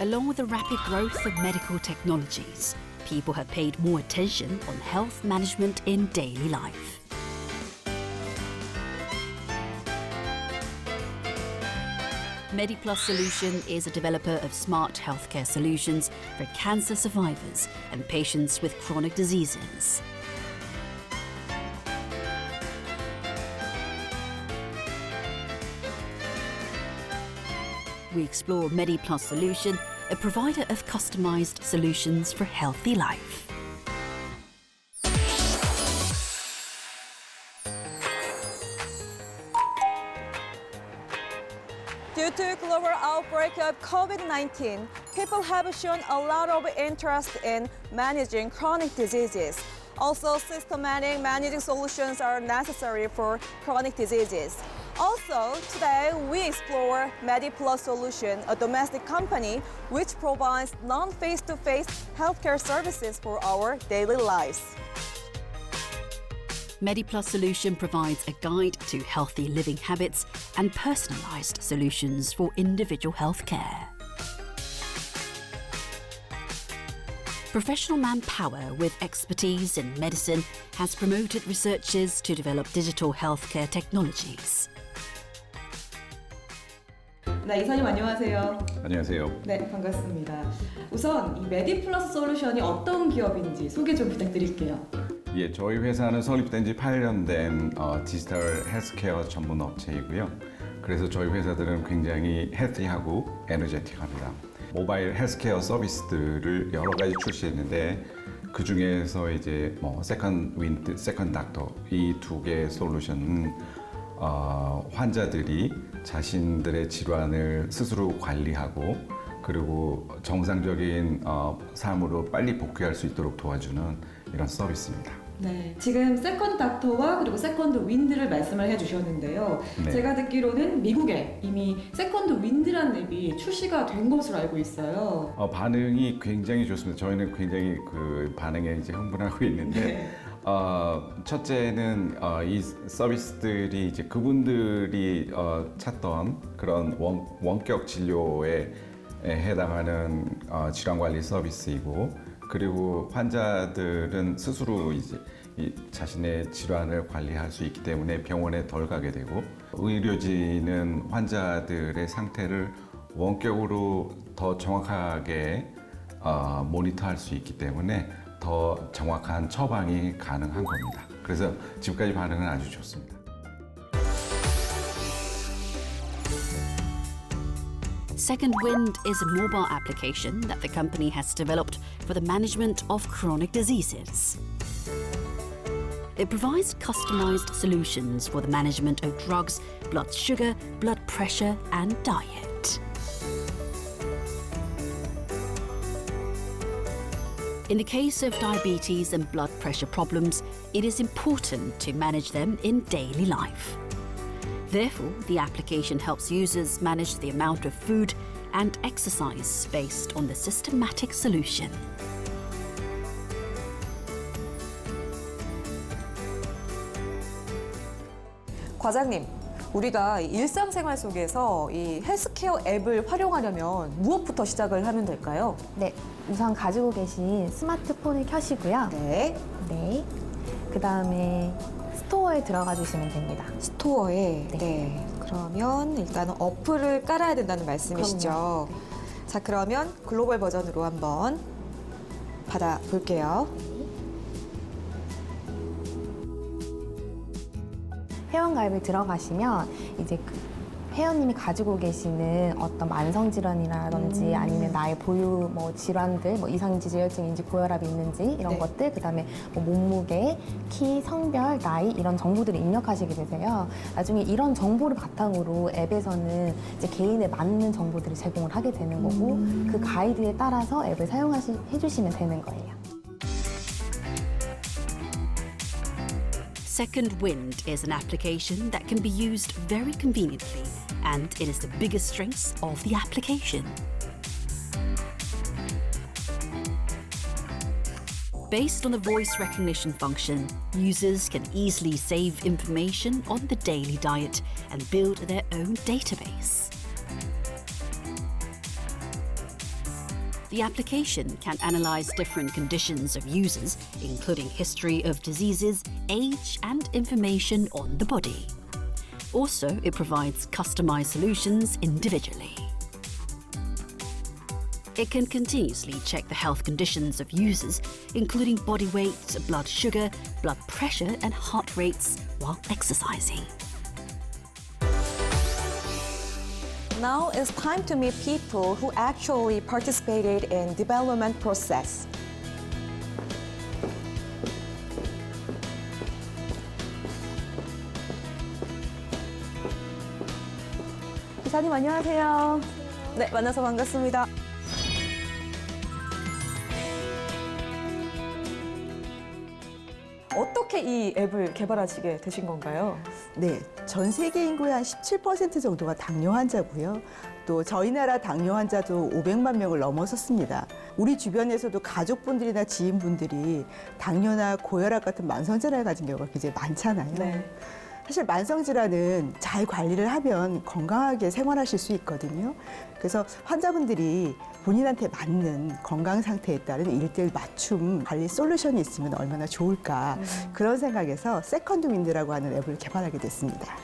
Along with the rapid growth of medical technologies, people have paid more attention on health management in daily life. MediPlus Solution is a developer of smart healthcare solutions for cancer survivors and patients with chronic diseases. We explore MediPlus Solution, a provider of customized solutions for healthy life. Due to global outbreak of COVID-19, people have shown a lot of interest in managing chronic diseases. Also, systematic managing solutions are necessary for chronic diseases. Also, today we explore MediPlus Solution, a domestic company which provides non-face-to-face healthcare services for our daily lives. MediPlus Solution provides a guide to healthy living habits and personalized solutions for individual healthcare. Professional manpower with expertise in medicine has promoted researchers to develop digital healthcare technologies. 네, 이사님 안녕하세요. 안녕하세요. 네, 반갑습니다. 우선 이 메디플러스 솔루션이 어떤 기업인지 소개 좀 부탁드릴게요. 예, 저희 회사는 설립된 지 8년 된 어, 디지털 헬스케어 전문 업체이고요. 그래서 저희 회사들은 굉장히 헬티하고 에너제틱합니다. 모바일 헬스케어 서비스들을 여러 가지 출시했는데 그 중에서 이제 뭐 세컨 윈드, 세컨 닥터 이 두 개의 솔루션은 어, 환자들이 자신들의 질환을 스스로 관리하고 그리고 정상적인 어, 삶으로 빨리 복귀할 수 있도록 도와주는 이런 서비스입니다. 네, 지금 세컨드 닥터와 그리고 세컨드 윈드를 말씀을 해주셨는데요. 네. 제가 듣기로는 미국에 이미 세컨드 윈드라는 앱이 출시가 된 것으로 알고 있어요. 어, 반응이 굉장히 좋습니다. 저희는 굉장히 그 반응에 이제 흥분하고 있는데 네. 어, 첫째는 어, 이 서비스들이 이제 그분들이 어, 찾던 그런 원, 원격 진료에 해당하는 어, 질환 관리 서비스이고 그리고 환자들은 스스로 이제 이 자신의 질환을 관리할 수 있기 때문에 병원에 덜 가게 되고 의료진은 환자들의 상태를 원격으로 더 정확하게 어, 모니터할 수 있기 때문에 더 정확한 처방이 가능한 겁니다. 그래서 지금까지 반응은 아주 좋습니다. Second Wind is a mobile application that the company has developed for the management of chronic diseases. It provides customized solutions for the management of drugs, blood sugar, blood pressure, and diet. In the case of diabetes and blood pressure problems, it is important to manage them in daily life. Therefore, the application helps users manage the amount of food and exercise based on the systematic solution. 과장님, 우리가 일상생활 속에서 이 헬스케어 앱을 활용하려면 무엇부터 시작을 하면 될까요? 네, 우선 가지고 계신 스마트폰을 켜시고요. 네, 네. 그 다음에 스토어에 들어가 주시면 됩니다. 스토어에 네. 네. 그러면 일단은 어플을 깔아야 된다는 말씀이시죠. 자, 그러면 글로벌 버전으로 한번 받아 볼게요. 회원가입을 들어가시면 이제 그 회원님이 가지고 계시는 어떤 만성 질환이라든지 아니면 나의 보유 뭐 질환들, 뭐 이상인지 저혈증인지 고혈압이 있는지 이런 네. 것들, 그다음에 뭐 몸무게, 키, 성별, 나이 이런 정보들을 입력하시게 되세요. 나중에 이런 정보를 바탕으로 앱에서는 이제 개인에 맞는 정보들을 제공을 하게 되는 거고 그 가이드에 따라서 앱을 사용하시 해주시면 되는 거예요. Second Wind is an application that can be used very conveniently, and it is the biggest strength of the application. Based on the voice recognition function, users can easily save information on the daily diet and build their own database. The application can analyze different conditions of users, including history of diseases, age, and information on the body. Also, it provides customized solutions individually. It can continuously check the health conditions of users, including body weight, blood sugar, blood pressure, and heart rates while exercising. Now it's time to meet people who actually participated in development process. 기사님 안녕하세요. 네, 만나서 반갑습니다. 어떻게 이 앱을 개발하시게 되신 건가요? 네, 전 세계 인구의 한 17% 정도가 당뇨 환자고요. 또 저희 나라 당뇨 환자도 500만 명을 넘어섰습니다. 우리 주변에서도 가족분들이나 지인분들이 당뇨나 고혈압 같은 만성 질환을 가진 경우가 굉장히 많잖아요. 네. 사실 만성질환은 잘 관리를 하면 건강하게 생활하실 수 있거든요. 그래서 환자분들이 본인한테 맞는 건강 상태에 따른 일대일 맞춤 관리 솔루션이 있으면 얼마나 좋을까 그런 생각에서 세컨드 윈드라고 하는 앱을 개발하게 됐습니다.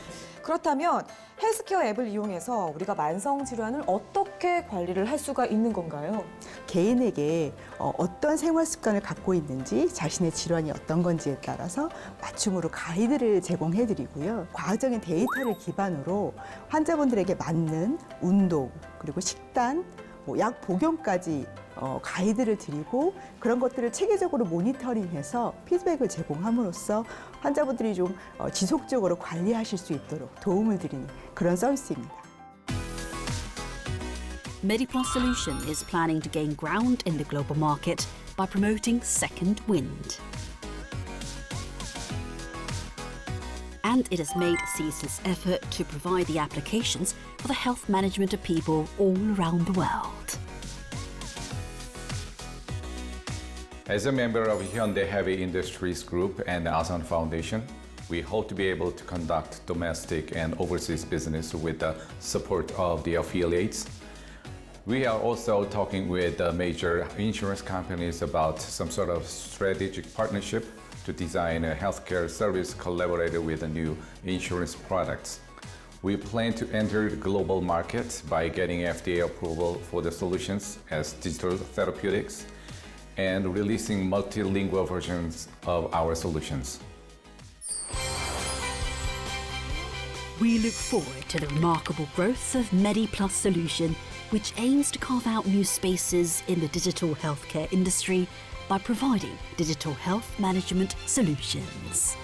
그렇다면 헬스케어 앱을 이용해서 우리가 만성 질환을 어떻게 관리를 할 수가 있는 건가요? 개인에게 어, 어떤 생활 습관을 갖고 있는지 자신의 질환이 어떤 건지에 따라서 맞춤으로 가이드를 제공해 드리고요. 과학적인 데이터를 기반으로 환자분들에게 맞는 운동 그리고 식단 뭐 약 복용까지 어, 가이드를 드리고 그런 것들을 체계적으로 모니터링해서 피드백을 제공함으로써 환자분들이 좀 어, 지속적으로 관리하실 수 있도록 도움을 드리는 그런 서비스입니다. MediPlus Solution is planning to gain ground in the global market by promoting Second Wind. And it has made ceaseless effort to provide the applications for the health management of people all around the world. As a member of Hyundai Heavy Industries Group and the ASEAN Foundation, we hope to be able to conduct domestic and overseas business with the support of the affiliates. We are also talking with the major insurance companies about some sort of strategic partnership to design a healthcare service collaborated with the new insurance products. We plan to enter the global market by getting FDA approval for the solutions as digital therapeutics and releasing multilingual versions of our solutions. We look forward to the remarkable growth of MediPlus Solution, which aims to carve out new spaces in the digital healthcare industry by providing digital health management solutions.